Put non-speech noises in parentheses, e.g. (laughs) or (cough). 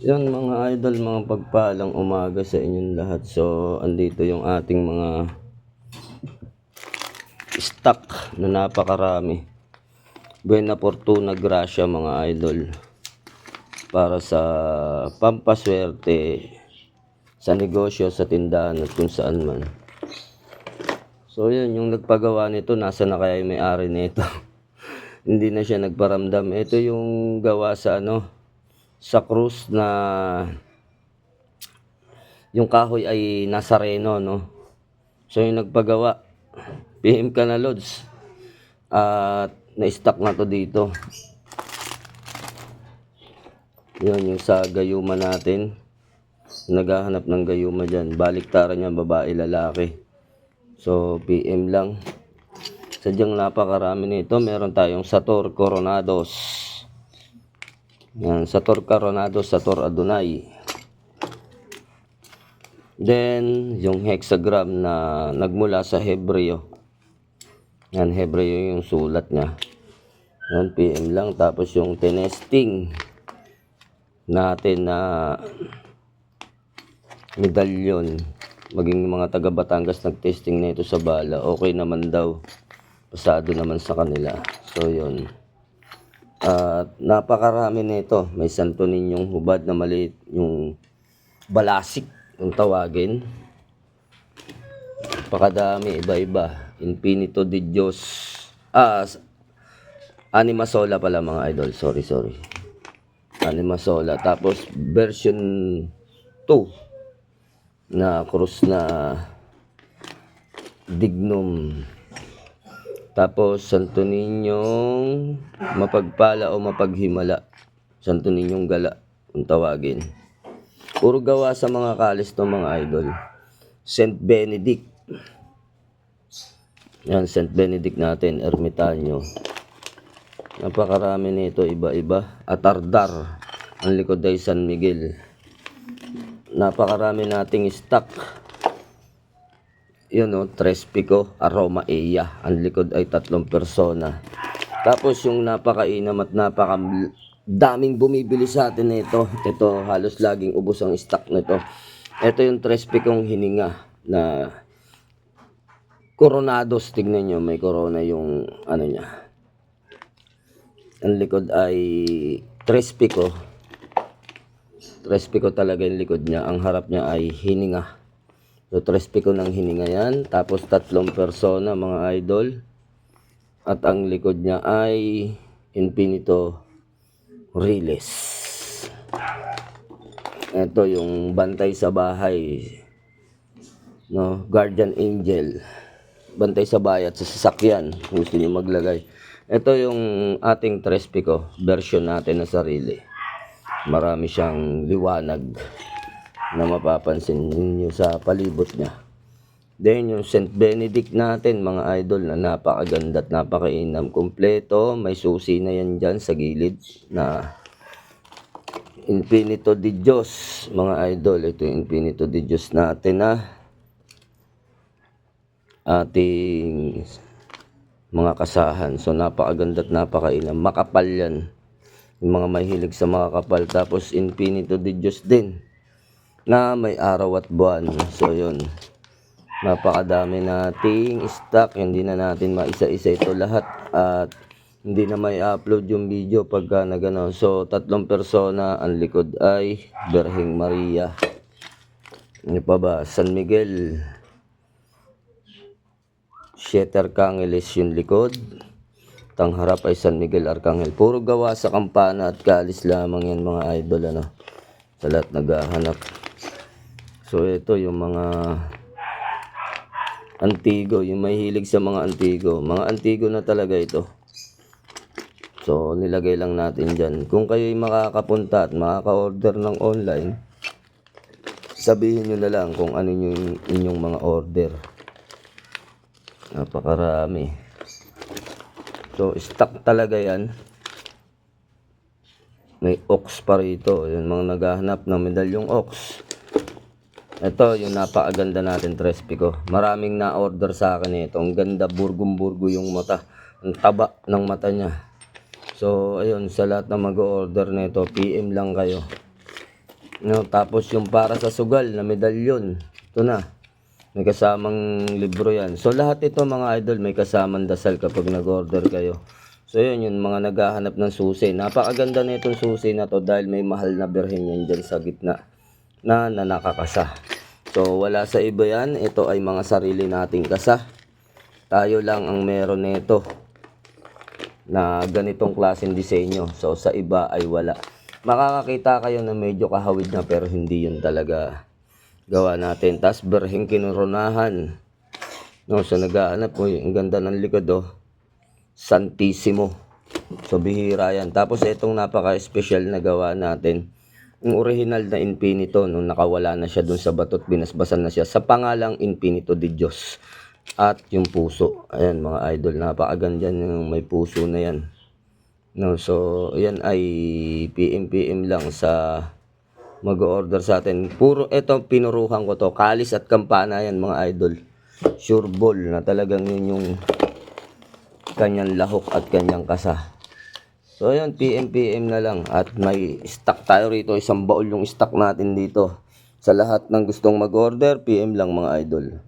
Yan mga idol, mga pagpalang umaga sa inyong lahat. So, andito yung ating mga stock na napakarami. Buena Fortuna Gracia mga idol. Para sa pampaswerte sa negosyo, sa tindahan at kung saan man. So, yun, yung nagpagawa nito, nasa na kaya yung may-ari nito. (laughs) Hindi na siya nagparamdam. Ito yung gawa sa ano, sa cruise na yung kahoy ay nasa reno, no? So, yung nagpagawa, PM ka na, Lods. At na-stock na to dito. Yun, yung sa gayuma natin. Naghahanap ng gayuma dyan. Baliktaran niya, babae, lalaki. So, PM lang. Sadyang napakarami nito. Meron tayong Sator Coronados. Yan, Sator Coronados, Sator Adonai. Then, yung hexagram na nagmula sa Hebreo. Yan, Hebreo yung sulat niya. Yan, PM lang. Tapos yung tinesting natin na medalyon. Maging mga taga Batangas nag-testing na ito sa bala. Okay naman daw. Pasado naman sa kanila. So, yun. At napakarami nito. May santo ninyong hubad na maliit. Yung balasik, yung tawagin. Pakadami, iba-iba. Infinito di Diyos. Ah, Anima Sola pala mga idol. Sorry, sorry. Anima Sola. Tapos, version 2 na krus na dignum. Tapos, Santo Ninyong mapagpala o mapaghimala. Santo Ninyong gala, kung tawagin. Puro gawa sa mga kalis ng mga idol. Saint Benedict. Yan, Saint Benedict natin, ermitanyo. Napakarami nito, iba-iba. Atardar. Ang likod ay San Miguel. Napakarami nating stock. Yun o, Tres Pico, Aroma Eya. Ang likod ay tatlong persona. Tapos yung napakainam at napaka daming bumibili sa atin nito. Ito, halos laging ubos ang stock nito. Ito yung Tres Picong hininga na Coronados. Tignan nyo, may corona yung ano niya. Ang likod ay Tres Pico. Tres Pico talaga yung likod niya. Ang harap niya ay hininga. So, tres pico ng hininga yan. Tapos, tatlong persona, mga idol. At ang likod niya ay Infinito Riles. Ito yung bantay sa bahay. No, Guardian Angel. Bantay sa bahay at sa sasakyan. Gusto niyo maglagay. Ito yung ating tres pico version natin na sarili. Marami siyang liwanag na mapapansin ninyo sa palibot niya. Then yung St. Benedict natin mga idol na napakaganda at napakainam. Kompleto, may susi na yan dyan sa gilid na Infinito di Diyos mga idol. Ito yung Infinito di Diyos natin na ating mga kasahan. So napakaganda at napakainam. Makapal yan. Yung mga mahilig sa mga kapal. Tapos Infinito di Diyos din na may araw at buwan. So, yun. Napakadami nating stock. Hindi na natin maisa-isa ito lahat. At hindi na may upload yung video pagka na gano'n. So, tatlong persona. Ang likod ay Berhing Maria. Ano pa ba? San Miguel. Siete Arcangeles yung likod. Tang harap ay San Miguel Arcangel. Puro gawa sa kampana at kalis lamang yan mga idol. Ano? Sa lahat naghahanap. So ito yung mga antigo, yung may hilig sa mga antigo. Mga antigo na talaga ito. So nilagay lang natin dyan. Kung kayo'y makakapunta at makaka-order ng online, sabihin nyo na lang kung ano yung inyong mga order. Napakarami. So stock talaga yan. May ox pa rito. Yung mga naghahanap ng medalyong ox. Ito, yung napakaganda natin, Trespico. Maraming na-order sa akin ito. Ang ganda, burgong-burgo yung mata. Ang taba ng mata niya. So, ayun, sa lahat na mag-order nito, PM lang kayo. No, tapos yung para sa sugal na medalyon. Ito na. May kasamang libro yan. So lahat ito mga idol may kasamang dasal kapag nag-order kayo. So yun yung mga naghahanap ng susi. Napakaganda na itong susi na to dahil may mahal na birhen yan dyan sa gitna na, na nakakasa. So wala sa iba yan. Ito ay mga sarili nating kasa. Tayo lang ang meron nito na ganitong klaseng disenyo. So sa iba ay wala. Makakakita kayo na medyo kahawid na pero hindi yun talaga gawa natin. Tapos berheng kinurunahan. No, so naghahanap po, ang ganda ng likod oh. Santissimo. So bihira yan. Tapos itong napaka-special na gawa natin. Yung original na Infinito, nung nakawala na siya dun sa batot, binasbasan na siya sa pangalang Infinito de Diyos. At yung puso. Ayan mga idol, napakaganda yung may puso na yan. No, so yan ay PM-PM lang sa mag-order sa atin. Puro ito pinuruhan ko to, kalis at kampana yan mga idol. Sure ball na talagang yun yung kanyang lahok at kanyang kasa. So yun, PM-PM na lang at may stock tayo rito, isang baul yung stock natin dito. Sa lahat ng gustong mag-order, PM lang mga idol.